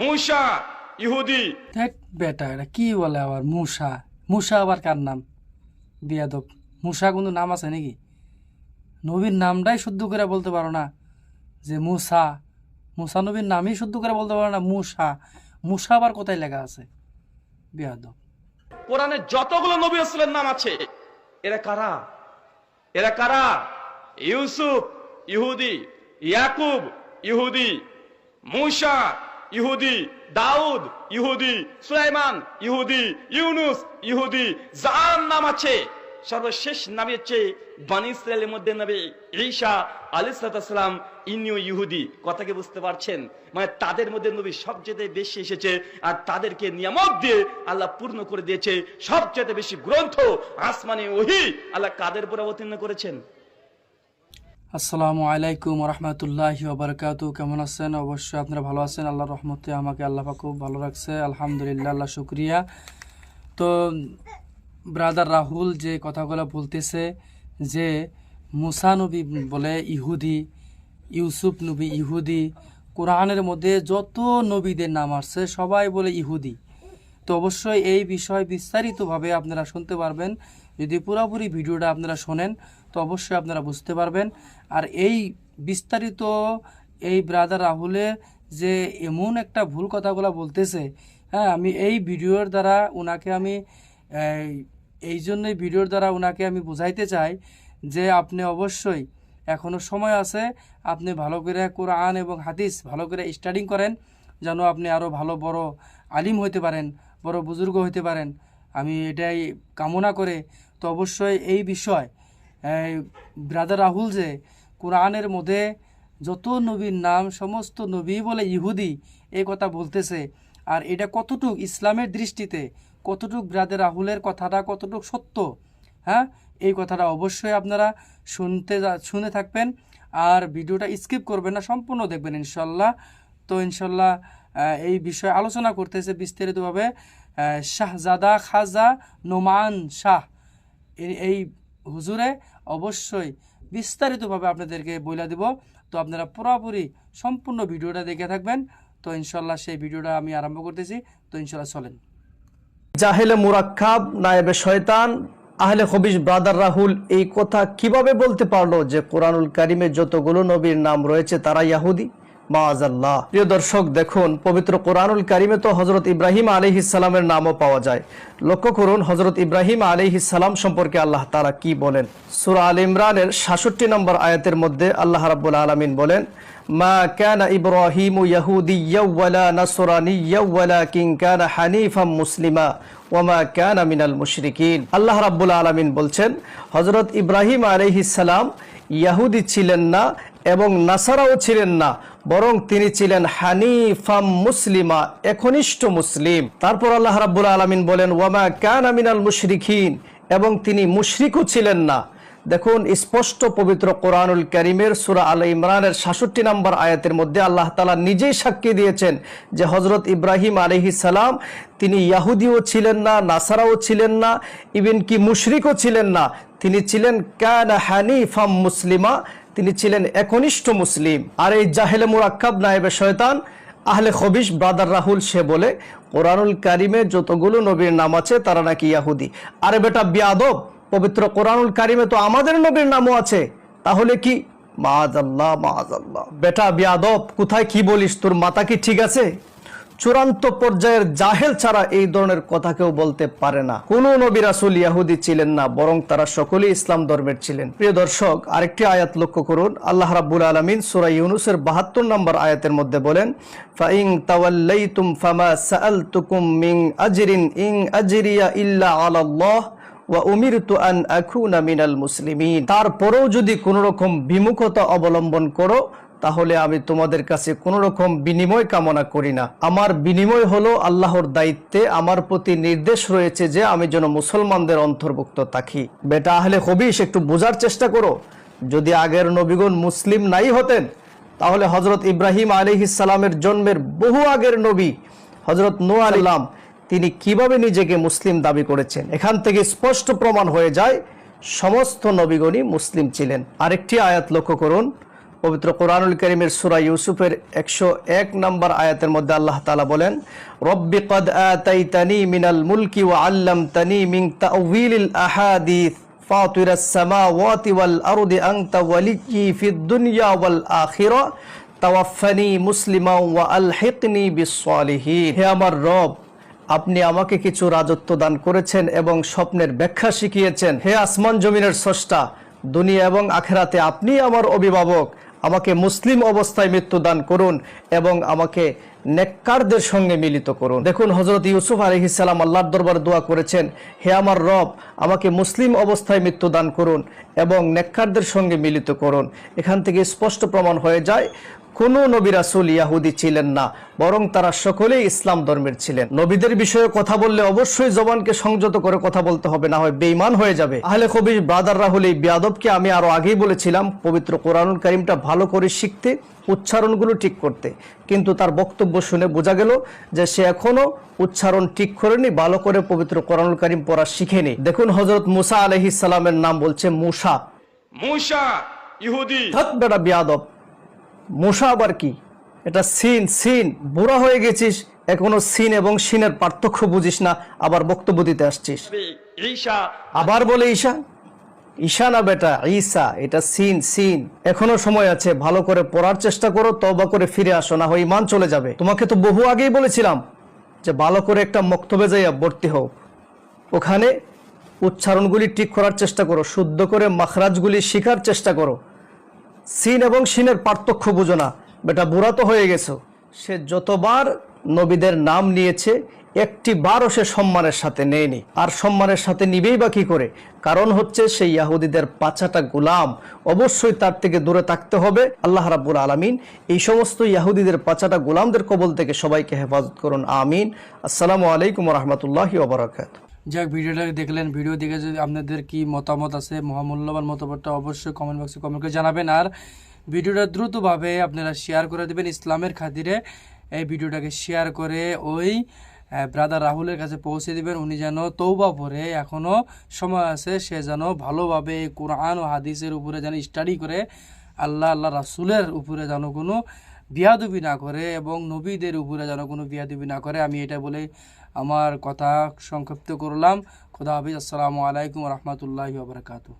মূসা ইহুদি। দেখ বেটা এটা কি বলে আবার মুসা? মুসা আবার কার নাম? বিয়াদব। মুসা কোনো নাম আছে নাকি? নবীর নামটাই শুদ্ধ করে বলতে পারো না যে মুসা। মুসা নবীর নামই শুদ্ধ করে বলতে পারো না মুসা। মুসা আবার কোথায় লেখা আছে? বিয়াদব। কোরআনে যতগুলো নবী আসলের নাম আছে এরা কারা? এরা কারা? ইউসুফ ইহুদি ইয়াকুব ইহুদি মূসা ইহুদি, দাউদ, ইহুদি, সুলাইমান, ইহুদি, ইউনুস, ইহুদি, যার নাম আছে, সর্বশেষ নামে হচ্ছে বানি ইসরায়েলের মধ্যে নবী ঈসা আলাইহিসসালাম। ইনিও ইহুদি, কথাকে বুঝতে পারছেন? মানে তাদের মধ্যে নবী সবচেয়ে বেশি এসেছে আর তাদেরকে নিয়ামত দিয়ে আল্লাহ পূর্ণ করে দিয়েছে সবচেয়ে বেশি গ্রন্থ আসমানে ওহি। আল্লাহ কাদের উপর অবতীর্ণ করেছেন? আসসালামু আলাইকুম রহমতুল্লাহ বারকাতু কেমন আছেন? অবশ্যই আপনারা ভালো আছেন। আল্লাহর রহমতে আমাকে আল্লাহ খুব ভালো রাখছে। আলহামদুলিল্লাহ, আল্লাহ শুক্রিয়া। তো, ব্রাদার রাহুল যে কথাগুলো বলতেছে যে, মুসা নবী বলে ইহুদি, ইউসুফ নবী ইহুদি, কোরআনের মধ্যে যত নবীদের নাম আসছে, সবাই বলে ইহুদি। তো অবশ্যই এই বিষয় বিস্তারিতভাবে আপনারা শুনতে পারবেন। যদি পুরোপুরি ভিডিওটা আপনারা শোনেন, তো অবশ্যই আপনারা বুঝতে পারবেন। আর এই বিস্তারিত এই ব্রাদার রাহুলের যে এমন একটা ভুল কথাগুলো বলতেছে হ্যাঁ আমি এই ভিডিওর দ্বারা ওনাকে আমি, এই জন্যই ভিডিওর দ্বারা ওনাকে আমি বুঝাইতে চাই যে আপনি অবশ্যই এখনও সময় আছে, আপনি ভালো করে কোরআন এবং হাদিস ভালো করে স্টাডিং করেন, যেন আপনি আরও ভালো, বড় আলিম হইতে পারেন, বড় বুজুর্গ হইতে পারেন। আমি এটাই কামনা করে তো অবশ্যই এই বিষয় ব্রাদার রাহুল যে কোরআনের মধ্যে যত নবীর নাম, সমস্ত নবী বলে ইহুদি এই কথা বলতেছে। আর এটা কতটুক ইসলামের দৃষ্টিতে, কতটুক ব্রাদার রাহুলের কথাটা কতটুক সত্য? হ্যাঁ? এই কথাটা অবশ্যই আপনারা শুনতে শুনে থাকবেন। আর ভিডিওটা স্কিপ করবেন না, সম্পূর্ণ দেখবেন ইনশাল্লাহ। তো ইনশাল্লাহ এই বিষয়ে আলোচনা করতেছে বিস্তারিতভাবে শাহজাদা খাজা নোমান শাহ। এই হুজুরে অবশ্যই বিস্তারিতভাবে আপনাদেরকে বইলা দিব। তো আপনারা পুরোপুরি সম্পূর্ণ ভিডিওটা দেখে থাকবেন। তো ইনশাল্লাহ সেই ভিডিওটা আমি আরম্ভ করতেছি। তো ইনশাল্লাহ চলেন। জাহেলে মুরাক্কাব, নায়েবে শয়তান, আহলে হবিস ব্রাদার রাহুল, এই কথা কীভাবে বলতে পারল যে কোরআনুল কারিমে যতগুলো নবীর নাম রয়েছে তারা ইয়াহুদি? মাআজাল্লাহ প্রিয় দর্শক, দেখুন, পবিত্র কোরআনুল কারিমে তো হজরত ইব্রাহিম আলাইহিস সালামের নামও পাওয়া যায়। লক্ষ্য করুন হজরত ইব্রাহিম আলাইহিস সালাম সম্পর্কে আল্লাহ তাআলা কি বলেন? সূরা আল ইমরানের 66 নম্বর আয়াতের মধ্যে আল্লাহ রাব্বুল আলামিন বলেন, মা কানা ইব্রাহিমু ইয়াহুদিয়্যা ওয়ালা নাসরানিয়্যা ওয়ালাকিন কানা হানিফাম মুসলিমা ওয়ামা কানা মিনাল মুশরিকিন। আল্লাহ রাব্বুল আলামিন বলছেন, হযরত ইব্রাহিম আলাইহিস সালাম ইয়াহুদি ছিলেন না এবং নাসারাও ছিলেন না। বরং তিনি ছিলেন হানিফাম মুসলিমা, একনিষ্ঠ মুসলিম। তারপর আল্লাহ রাব্বুল আলামিন বলেন, ওয়ামা কানা মিনাল মুশরিকিন এবং তিনি মুশরিকও ছিলেন না। দেখুন, স্পষ্ট পবিত্র কোরআনুল করিমের সুরা আল ইমরানের সাতষট্টি নম্বর আয়াতের মধ্যে আল্লাহ তালা নিজেই সাক্ষী দিয়েছেন যে হজরত ইব্রাহিম আলহি সালাম, তিনি ইয়াহুদিও ছিলেন না, নাসারাও ছিলেন না, ইভেন কি মুশরিকও ছিলেন না। তিনি ছিলেন কান হানিফাম মুসলিমা তিনি ছিলেন একনিষ্ঠ মুসলিম। আর এই জাহেলে মুরাক্কাব নায়েবে শয়তান, আহলে খবিশ ব্রাদার রাহুল সে বলে, কোরআনুল কারিমে যতগুলো নবীর নাম আছে তারা নাকি ইয়াহুদি। আরে বেটা বিয়াদব, পবিত্র কোরআনুল কারিমে তো আমাদের নবীর নামও আছে। তাহলে কি? মাজ আল্লাহ বেটা বিয়াদব, কোথায় কি বলিস? তোর মাতা কি ঠিক আছে? চূড়ান্ত পর্যায়ের জাহেল ছাড়া এই ধরনের কথা কেউ বলতে পারে না। কোন নবী রাসুল ইয়াহুদি ছিলেন না, বরং তারা সকলেই ইসলাম ধর্মের ছিলেন। প্রিয় দর্শক, আরেকটি আয়াত লক্ষ্য করুন। আল্লাহ রাব্বুল আলামিন সুরাই ইউনুসের 72 নম্বর আয়াতের মধ্যে বলেন ইল্লা আলাল্লাহ তারপরেও যদি কোনো রকম বিমুখতা অবলম্বন করো তাহলে আমি তোমাদের কাছে কোনো রকম বিনিময় কামনা করি না। আমার বিনিময় হলো আল্লাহর দায়িত্বে আমার প্রতি নির্দেশ রয়েছে যে আমি যেন মুসলমানদের অন্তর্ভুক্ত থাকি। বেটা আহলে হবিস একটু বোঝার চেষ্টা করো। যদি আগের নবীগণ মুসলিম নাই হতেন, তাহলে হজরত ইব্রাহিম আলিহিসালামের জন্মের বহু আগের নবী হজরত নো আলাম তিনি কীভাবে নিজেকে মুসলিম দাবি করেছেন? এখান থেকে স্পষ্ট প্রমাণ হয়ে যায়, সমস্ত নবীগণই মুসলিম ছিলেন। আরেকটি আয়াত লক্ষ্য করুন। পবিত্র কোরআনুল করিমের সুরা ইউসুফের একশো এক নম্বর আয়াতের মধ্যে আল্লাহ তালা বলেন রব্বি কদ আতাইতানি মিনাল মুলকি ওয়া আল্লামতানি মিন তাউইলিল আহাদিস ফাতির السماوات والأرض أنت وليي في الدنيا والآخرة তাওয়াফানি মুসলিমা ওয়া আলহিকনি বিসসালিহিন হে আমার রব আপনি আমাকে কিছু রাজত্ব দান করেছেন এবং স্বপ্নের ব্যাখ্যা শিখিয়েছেন হে আসমান জমিনের স্রষ্টা দুনিয়া এবং আখেরাতে আপনি আমার অভিভাবক আমাকে মুসলিম অবস্থায় মৃত্যু দান করুন এবং আমাকে নেককারদের সঙ্গে মিলিত করুন। দেখুন হজরত ইউসুফ আলহিসাল্লাম আল্লাহর দরবার দোয়া করেছেন, হে আমার রব, আমাকে মুসলিম অবস্থায় মৃত্যু দান করুন এবং নেককারদের সঙ্গে মিলিত করুন। এখান থেকে স্পষ্ট প্রমাণ হয়ে যায় কোন নবী রাসুল ইয়াহুদি ছিলেন না বরং তারা সকলেই ইসলাম ধর্মের ছিলেন। নবীদের বিষয়ে কথা বললে অবশ্যই জবানকে সংযত করে কথা বলতে হবে না হয় বেইমান হয়ে যাবে। আহলে কবির ব্রাদার রাহুল এই বিয়াদবকে আমি আরও আগেই বলেছিলাম পবিত্র কোরআনুল করিমটা ভালো করে শিখতে উচ্চারণগুলো ঠিক করতে। কিন্তু তার বক্তব্য শুনে বোঝা গেল যে সে এখনও উচ্চারণ ঠিক করেনি ভালো করে পবিত্র কোরআনুল করিম পড়া শিখেনি। দেখুন হজরত মুসা আলহিস সালামের নাম বলছে মুসা। মূসা ইহুদি। বেটা বিয়াদব। মশা আবার কি? এটা সিন সিন। বুড়া হয়ে গেছিস এখনও সিন এবং সিনের পার্থক্য বুঝিস না আবার বক্তব্য দিতে আসছিস। ঈশা। আবার বলে ঈশা? ঈশা না বেটা ঈসা এটা সিন সিন। এখনও সময় আছে ভালো করে পড়ার চেষ্টা করো তবা করে ফিরে আসো না হয় ইমান চলে যাবে। তোমাকে তো বহু আগেই বলেছিলাম যে ভালো করে একটা মক্তবে যাইয়া ভর্তি হোক ওখানে উচ্চারণগুলি ঠিক করার চেষ্টা করো শুদ্ধ করে মাখরাজগুলি শেখার চেষ্টা করো। সিন এবং সিনের পার্থক্য বুঝো না। বেটা, বুড়া তো হয়ে গেছো। সে যতবার নবীদের নাম নিয়েছে একটি বারও সে সম্মানের সাথে নেয়নি। আর সম্মানের সাথে নিবেই বা কী করে? কারণ হচ্ছে সেই ইয়াহুদিদের পাচাটা গুলাম। অবশ্যই তার থেকে দূরে থাকতে হবে। আল্লাহ রাব্বুল আলামিন এই সমস্ত ইয়াহুদিদের পাচাটা গুলামদের কবল থেকে সবাইকে হেফাজত করুন। আমিন। আসসালামু আলাইকুম রহমতুল্লাহি ওবরাকাত যাক, ভিডিওটা দেখলেন, ভিডিও দেখে যদি আপনাদের কি মতামত আছে, মহামূল্যবান মতামতটা অবশ্যই কমেন্ট বক্সে কমেন্ট করে জানাবেন। আর ভিডিওটা দ্রুতভাবে আপনারা শেয়ার করে দেবেন ইসলামের খাতিরে। এই ভিডিওটাকে শেয়ার করে ওই ব্রাদার রাহুলের কাছে পৌঁছে দিবেন। উনি যেন তৌবা পরে এখনও সময় আছে, সে যেন ভালোভাবে কোরআন ও হাদিসের উপরে যেন স্টাডি করে। আল্লাহ আল্লাহ রাসুলের উপরে যেন কোনো বিয়াদবি না করে এবং নবীদের উপরে যেন কোনো বিয়াদুবি না করে, আমি এটা বলে আমার কথা সংক্ষিপ্ত করলাম। খোদা হাফিজ। আসসালামু আলাইকুম রহমতুল্লাহ বারকাতু